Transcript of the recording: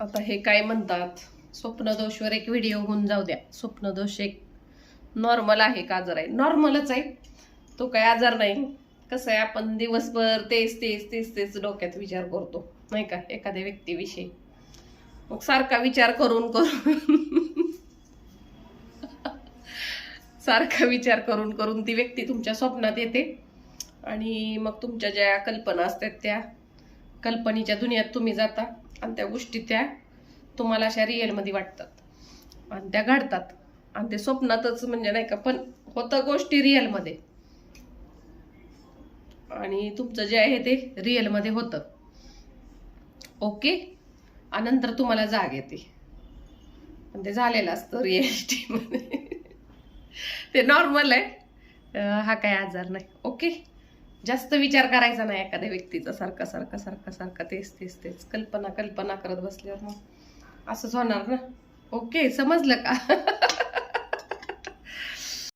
आता हे काय म्हणतात? स्वप्नदोषवर एक व्हिडिओ होऊन जाऊ द्या. स्वप्नदोष एक नॉर्मल आहे का आजार आहे? नॉर्मलच आहे. तो काय आजार नाही. कसं आहे आपण दिवसभर तेच तेच तेच तेच डोक्यात विचार करतो. नाही का? एखाद्या व्यक्तीविषयी. मग सारखा विचार करून करून. सारखा विचार करून करून ती व्यक्ती तुमच्या स्वप्नात येते. आणि मग तुमच्या ज्या कल्पना असतात त्या कल्पनेच्या दुनियात तुम्ही जाता. आणि त्या गोष्टी त्या तुम्हाला अशा रिअलमध्ये वाटतात. आणि त्या घडतात. आणि ते स्वप्नातच म्हणजे नाही का पण होतं गोष्टी रिअलमध्ये आणि तुमचं जे आहे ते रिअलमध्ये होतं. ओके आणि नंतर तुम्हाला जाग येते. पण ते झालेलं असतं रिॲलिटीमध्ये ते नॉर्मल आहे. हा काय आजार नाही. ओके जास्त विचार करायचा नाही एखाद्या व्यक्तीचा. सारखा सारखा सारखा सारखा तेच तेच तेच. कल्पना कल्पना करत बसल्यावर मग असंच होणार ना? ओके समजलं का?